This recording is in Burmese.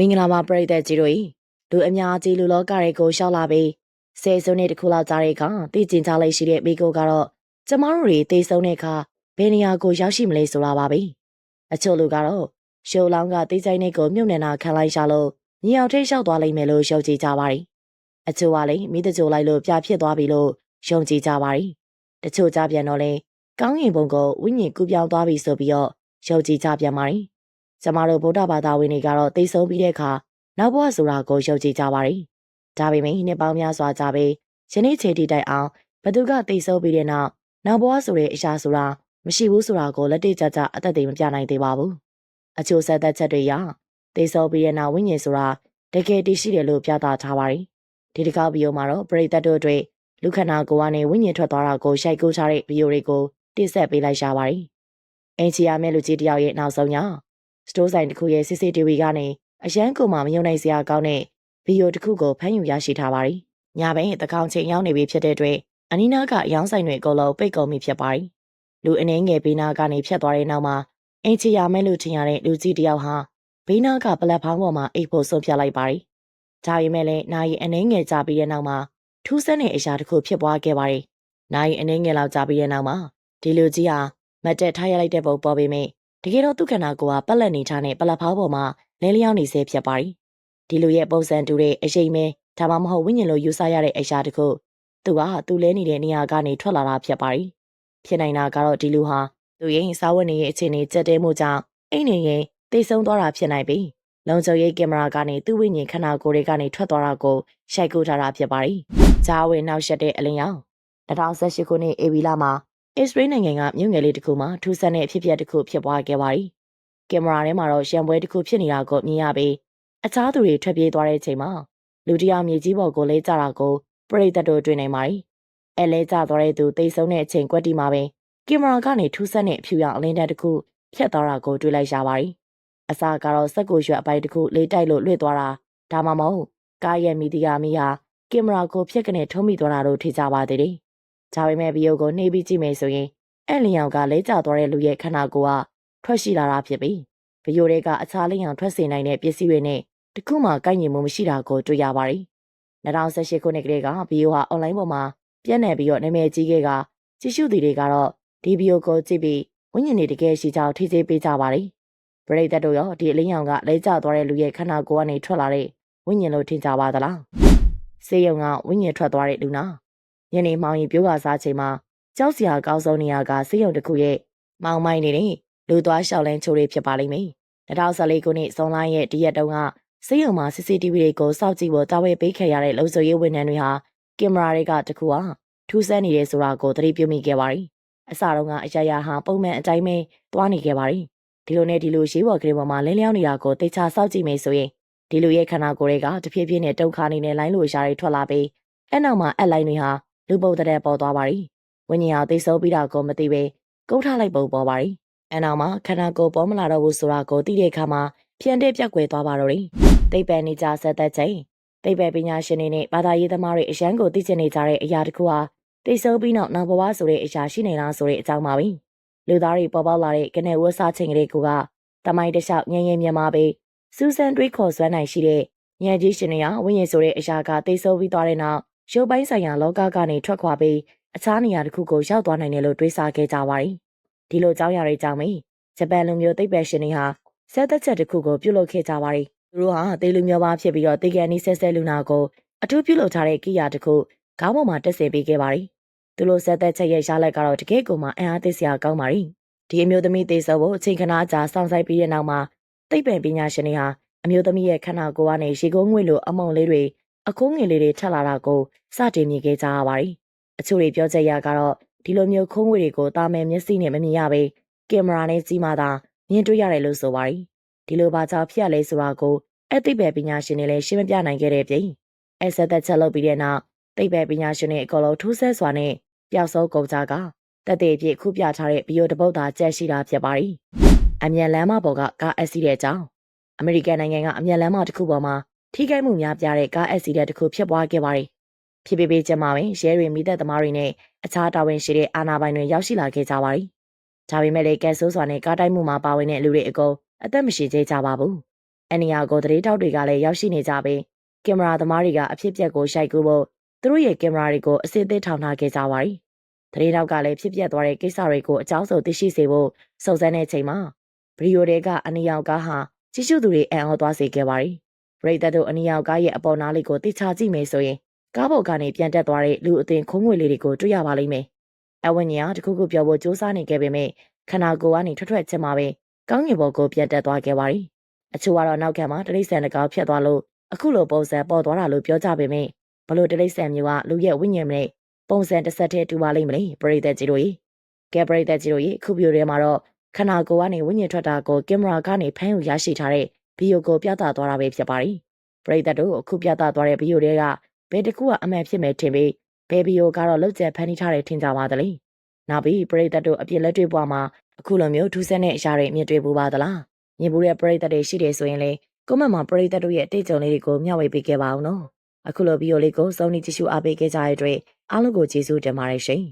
မင်္ဂလာပါပရိသတ်ကြီးတို့လူအများကြီးလူလောကတွေကိုရှောက်လာပြီးဆယ်စုနှစ်တစ်ခုလောက်ကြာတဲ့အခါသိကျင်ကြလိုက်ရှိတဲ့မိကိုကတော့ကျမတို့တွေတေဆုံးတဲ့အခါဘယ်နေရာကိုရောက်ရှိမလဲဆိုတာပါပဲအချို့လူကတော့ရှုံလောင်းကတေးဆိုင်နဲ့ကိုမြုပ်နေတာခံလိုက်ရှာလို့ညီအောင်ထိတ်လျှောက်သွားလိမ့်မယ်လို့ယုံကြည်ကြပါတယ်အချို့ကလည်းမိတကြိုလိုက်လို့ပြဖြစ်သွားပြီလို့ယုံကြည်ကြပါတယ်တချို့ကြပြန်တော့လဲကောင်းကင်ဘုံကိုဝိညာဉ်ကူးပြောင်းသွားပြီဆိုပြီးတော့ယုံကြည်ကြပြန်ပါတယ် ကျမတို့ဗုဒ္ဓဘာသာဝင်တွေကတော့သိဆုံးပြီးတဲ့အခါနောက်ဘဝဆိုတာကိုယုံကြည်ကြပါတယ်။ဒါပေမဲ့နှစ်ပေါင်းများစွာကြာပြီးယနေ့ချိန်ထိတိုင်အောင်ဘသူကသိဆုံးပြီးတဲ့နောက်နောက်ဘဝဆိုတဲ့အရာဆိုတာမရှိဘူးဆိုတာကိုလက်တွေ့ကျကျအသက်သေမပြနိုင်သေးပါဘူး။အချို့ဆက်သက်ချက်တွေရသိဆုံးပြီးတဲ့နောက်ဝိညာဉ်ဆိုတာတကယ်တည်ရှိတယ်လို့ပြသထားပါတယ်။ဒီတစ်ခေါက်ဗီဒီယိုမှာတော့ပရိသတ်တို့အတွက်လူခန္ဓာကိုယ်ကနေဝိညာဉ်ထွက်သွားတာကိုရှိုက်ကူးထားတဲ့ဗီဒီယိုတွေကိုတိဆက်ပေးလိုက်ရှာပါတယ်။အင်ချီယာမဲလူကြီးတယောက်ရဲ့နောက်ဆုံးည စတိုးဆိုင်တစ်ခုရဲ့ CCTV ကနေအရန်ကိုမှမယုံနိုင်စရာကောင်းတဲ့ဗီဒီယိုတစ်ခုကိုဖမ်းယူရရှိထားပါတယ်။ညဘက်တကောင်ချိန်ရောက်နေပြီဖြစ်တဲ့အတွက်အနီးနားကအယောင်းဆိုင်တွေအကုန်လုံးပိတ်ကုန်ပြီဖြစ်ပါတယ်။လူအနေငယ်ဘေးနားကနေဖြတ်သွားတဲ့နောက်မှာအင်ချီယာမဲလို့ထင်ရတဲ့လူကြီးတစ်ယောက်ဟာဘေးနားကပလက်ဖောင်းပေါ်မှာအိတ်ဖို့ဆုံးဖြတ်လိုက်ပါတယ်။ဒါပေမဲ့လည်းနာရီအနေငယ်ကြာပြီးတဲ့နောက်မှာထူးဆန်းတဲ့အရာတစ်ခုဖြစ်ပွားခဲ့ပါတယ်။နာရီအနေငယ်လောက်ကြာပြီးတဲ့နောက်မှာဒီလူကြီးဟာမတ်တက်ထားရလိုက်တဲ့ပုံပေါ်ပေမဲ့ တကယ်တော့သူ့ခန္ဓာကိုယ်ကပက်လက်နေထားတဲ့ပလက်ဖောင်းပေါ်မှာလဲလျောင်းနေစေဖြစ်ပါတယ်။ဒီလိုရဲ့ပုံစံတူတဲ့အရှိန်မဲဒါမှမဟုတ်ဝိညာဉ်လိုယူဆရတဲ့အရာတခုသူကသူလဲနေတဲ့နေရာကနေထွက်လာတာဖြစ်ပါတယ်။ဖြစ်နိုင်တာကတော့ဒီလူဟာသူရဲ့စာဝတ်နေရဲ့အခြေအနေကြက်တဲမှုကြောင့်အိမ်နေရင်တိတ်ဆုံးသွားတာဖြစ်နိုင်ပြီးလုံခြုံရေးကင်မရာကနေသူ့ဝိညာဉ်ခန္ဓာကိုယ်တွေကနေထွက်သွားတာကိုရှိုက်ကူထားတာဖြစ်ပါတယ်။ဂျာဝေနောက်ဆက်တဲ့အလင်းရောင်2018ခုနှစ်ဧပြီလမှာ အစ္စရေးနိုင်ငံကမြို့ငယ်လေးတစ်ခုမှာထူးဆန်းတဲ့အဖြစ်အပျက်တစ်ခုဖြစ်ပွားခဲ့ပါတယ်။ကင်မရာထဲမှာတော့ရံပွဲတစ်ခုဖြစ်နေတာကိုမြင်ရပြီးအခြားသူတွေထွက်ပြေးသွားတဲ့အချိန်မှာလူတစ်ယောက်မြေကြီးပေါ်ကိုလဲကျတာကိုပရိသတ်တို့တွေ့နိုင်ပါတယ်။အဲလဲကျသွားတဲ့သူတိတ်ဆုံးတဲ့အချိန်ကွက်တီမှာပဲကင်မရာကနေထူးဆန်းတဲ့အဖြူရောင်အလင်းတန်းတစ်ခုဖြတ်သွားတာကိုတွေ့လိုက်ရပါတယ်။အစာကတော့စက်ကိုရွက်အပိုင်းတစ်ခုလေးတိုက်လို့လွှင့်သွားတာဒါမှမဟုတ်ကားရဲ့မီဒီယာမီဟာကင်မရာကိုဖြတ်ကနေထုံးမိသွားတာလို့ထင်ကြပါသေးတယ်။ ဒါပေမဲ့ဗီဒီယိုကိုနှိပ်ပြီးကြည့်မယ်ဆိုရင်အဲ့လျောင်ကလဲကျသွားတဲ့လူရဲ့ခန္ဓာကိုယ်ကထွက်ရှိလာတာဖြစ်ပြီးဗီဒီယိုတွေကအခြားလျောင်ထွက်စေနိုင်တဲ့ပစ္စည်းတွေနဲ့တခုမှကိုက်ညီမှုမရှိတာကိုတွေ့ရပါတယ်။2018ခုနှစ်ကလေးကဗီဒီယိုဟာအွန်လိုင်းပေါ်မှာပြန့်နှံ့ပြီးတော့နာမည်ကြီးခဲ့ကကြည့်ရှုသူတွေကတော့ဒီဗီဒီယိုကိုကြည့်ပြီးဝိညာဉ်တွေတကယ်ရှိကြောင်းထိစေးပေးကြပါတယ်။ပရိသတ်တို့ရောဒီအလင်းရောင်ကလဲကျသွားတဲ့လူရဲ့ခန္ဓာကိုယ်ကနေထွက်လာတဲ့ဝိညာဉ်လို့ထင်ကြပါသလား။စေယုံကဝိညာဉ်ထွက်သွားတဲ့လူနာ ညနေမှောင်ရင်ပြိုးကစားချိန်မှာကြောက်စရာကောင်းဆုံးနေရာကစေယုံတစ်ခုရဲ့မောင်မိုင်းနေတဲ့လူသွားလျှောက်လန်းချိုးတွေဖြစ်ပါလိမ့်မယ်။2014ခုနှစ်ဇွန်လရဲ့တရက်တုန်းကစေယုံမှာ CCTV တွေကိုစောင့်ကြည့်ဖို့တာဝန်ပေးခဲ့ရတဲ့လုံခြုံရေးဝန်ထမ်းတွေဟာကင်မရာတွေကတခုဟာထူးဆန်းနေတယ်ဆိုတာကိုသတိပြုမိခဲ့ပါတယ်။အစတုန်းကအရာရာဟာပုံမှန်အတိုင်းပဲသွားနေခဲ့ပါတယ်။ဒီလိုနဲ့ဒီလိုရေးပေါ်ကလေးပေါ်မှာလင်းလျောင်းနေတာကိုတိတ်ချစောင့်ကြည့်မယ်ဆိုရင်ဒီလိုရဲ့ခန္ဓာကိုယ်တွေကတဖြည်းဖြည်းနဲ့တုံခါနေတဲ့လိုင်းလိုရှားတွေထွက်လာပြီးအဲ့နောက်မှာအက်လိုင်းတွေဟာ လူပုံတဲ့ပေါ်သွားပါရီဝိညာဉ်ဟာသိဆုံးပြီးတာကိုမသိပဲကုတ်ထလိုက်ပုံပေါ်ပါရီအနောက်မှာခန္ဓာကိုယ်ပေါ်မလာတော့ဘူးဆိုတာကိုသိတဲ့အခါမှာပြန်တဲ့ပြက်ကွယ်သွားပါတော့တယ်သိပ္ပံနေကြဆက်သက်ချိန်သိပ္ပံပညာရှင်တွေနဲ့ဘာသာရေးသမားတွေအရန်ကိုသိချင်နေကြတဲ့အရာတစ်ခုဟာသိဆုံးပြီးနောက်နောက်ဘဝဆိုတဲ့အရာရှိနေလားဆိုတဲ့အကြောင်းပါပဲလူသားတွေပေါ်ပေါက်လာတဲ့ကနေဝတ်စားချိန်ကလေးကတမိုင်းတလျှောက်ငြိမ်ငြိမ်မြန်မာပဲစူးစမ်းတွေးခေါ်စွမ်းနိုင်ရှိတဲ့ဉာဏ်ကြီးရှင်တွေကဝိညာဉ်ဆိုတဲ့အရာကသိဆုံးပြီးသွားတဲ့နောက် ရုပ်ပိုင်းဆိုင်ရာလောကကနေထွက်ခွာပြီးအခြားနေရာတစ်ခုကိုရောက်သွားနိုင်တယ်လို့တွေးဆခဲ့ကြပါတယ်။ဒီလိုကြောင်းရာတွေကြောင့်မင်းဂျပန်လူမျိုးသိပ္ပံရှင်တွေဟာဆက်သက်ချက်တစ်ခုကိုပြုလုပ်ခဲ့ကြပါတယ်။သူတို့ဟာသေလူမျိုးပါဖြစ်ပြီးတော့တေကန်နီးဆက်ဆက်လူနာကိုအထူးပြုလုပ်ထားတဲ့ကိယာတစ်ခုခေါင်းပေါ်မှာတက်ဆင်ပေးခဲ့ပါတယ်။သူတို့ဆက်သက်ချက်ရဲ့ရလက်ကတော့တကယ်ကိုမှအံ့အားသစ်စရာကောင်းပါတယ်။ဒီအမျိုးသမီးသေဆုံးဖို့အချိန်ခဏကြာစောင့်ဆိုင်ပြီးတဲ့နောက်မှာသိပ္ပံပညာရှင်တွေဟာအမျိုးသမီးရဲ့ခန္ဓာကိုယ်ကနေရေကုန်းငွေလိုအမုံလေးတွေ အခိုးငယ်လေးတွေထပ်လာတာကိုစတင်မြင်ခဲ့ကြရပါတယ်။အချို့တွေပြောချက်ရကတော့ဒီလိုမျိုးခုံးငွေတွေကိုတာမယ်မျက်စိနဲ့မမြင်ရဘဲကင်မရာနဲ့ကြီးမှသာမြင်တွေ့ရတယ်လို့ဆိုပါတယ်။ဒီလိုဘာကြောင့်ဖြစ်ရလဲဆိုတာကိုအသိပ္ပံပညာရှင်တွေလည်းရှင်းမပြနိုင်ခဲ့တဲ့ပြင်အဆက်သက်ချက်လုပ်ပြီးတဲ့နောက်သိပ္ပံပညာရှင်တွေအကုန်လုံးထူးဆန်းစွာနဲ့ပျောက်ဆုံးကုန်ကြကတက်တဲ့အဖြစ်ခုပြထားတဲ့ဗီဒီယိုတစ်ပုဒ်သာကြက်ရှိတာဖြစ်ပါတယ်။အမြန်လမ်းမပေါ်ကကားအက်ဆီတဲ့အကြောင်းအမေရိကန်နိုင်ငံကအမြန်လမ်းမတစ်ခုပေါ်မှာ ထိခိုက်မှုများပြားတဲ့ကားအက်ဆီဒက်တစ်ခုဖြစ်ပွားခဲ့ပါတယ်။ဖြစ်ပေပေကျမပင်ရဲတွေမိသက်သမားတွေနဲ့အခြားတာဝန်ရှိတဲ့အာဏာပိုင်တွေရောက်ရှိလာခဲ့ကြပါတယ်။ဒါပေမဲ့လည်းကက်ဆိုးစွာနဲ့ကားတိုက်မှုမှာပါဝင်တဲ့လူတွေအကုန်အသက်မရှိသေးကြပါဘူးအနီယာကိုတရေတောက်တွေကလည်းရောက်ရှိနေကြပြီးကင်မရာသမားတွေကအဖြစ်အပျက်ကိုရှိုက်ကူဖို့သူတို့ရဲ့ကင်မရာတွေကိုအစစ်အသစ်ထောင်ထားခဲ့ကြပါရီတရေတောက်ကလည်းဖြစ်ပျက်သွားတဲ့ကိစ္စတွေကိုအကြောင်းစုံသိရှိစေဖို့စုံစမ်းတဲ့ချိန်မှာဗီဒီယိုတွေကအနီယာကားဟာကြည့်ရှုသူတွေအံ့ဩသွားစေခဲ့ပါရီ ပရိသတ်တို့အနီယာကားရဲ့အပေါ်နားလေးကိုတိချကြည့်မယ်ဆိုရင်ကားပေါ်ကနေပြန်တက်သွားတဲ့လူအသင်ခုံးငွေလေးတွေကိုတွေ့ရပါလိမ့်မယ်အဝင်းညာတခုခုပြောဖို့စူးစမ်းနေခဲ့ပေမဲ့ခန္ဓာကိုယ်ကနေထွက်ထွက်ချင်းမှာပဲကောင်းငင်ဘော်ကိုပြန်တက်သွားခဲ့ပါရီအချို့ကတော့နောက်ခံမှာတရိษံတကောက်ဖြတ်သွားလို့အခုလိုပုံစံပေါ်သွားတာလို့ပြောကြပေမဲ့ဘလို့တရိษံမျိုးကလူရဲ့ဝိညာဉ်နဲ့ပုံစံတစ်ဆက်တည်းတူပါလိမ့်မလေပရိသတ်ကြီးတို့ရေကဲပရိသတ်ကြီးတို့ရေအခုပြိုထဲမှာတော့ခန္ဓာကိုယ်ကနေဝိညာဉ်ထွက်တာကိုကင်မရာကနေဖမ်းယူရရှိထားတဲ့ ဗီဒီယိုကိုပြသသွားတာပဲဖြစ်ပါရီပရိသတ်တို့အခုပြသသွားတဲ့ဗီဒီယိုတွေကဘယ်တစ်ခုကအမှန်ဖြစ်မယ်ထင်ပြီးဘယ်ဗီဒီယိုကတော့လောက်ကျန်ဖန်တီးထားတဲ့ထင်ကြပါသလဲနောက်ပြီးပရိသတ်တို့အပြစ်လက်တွေ့ပွားမှာအခုလိုမျိုးထူးဆန်းတဲ့အရာတွေမြင်တွေ့ပူပါသလားမြင်ပူတဲ့ပရိသတ်တွေရှိတယ်ဆိုရင်လေကွန်မန့်မှာပရိသတ်တို့ရဲ့အတိတ်ကြုံလေးတွေကိုမျှဝေပေးခဲ့ပါအောင်နော်အခုလိုဗီဒီယိုလေးကိုစုံနေကြည့်ရှုအားပေးခဲ့ကြတဲ့အတွက်အားလုံးကိုကျေးဇူးတင်ပါတယ်ရှင်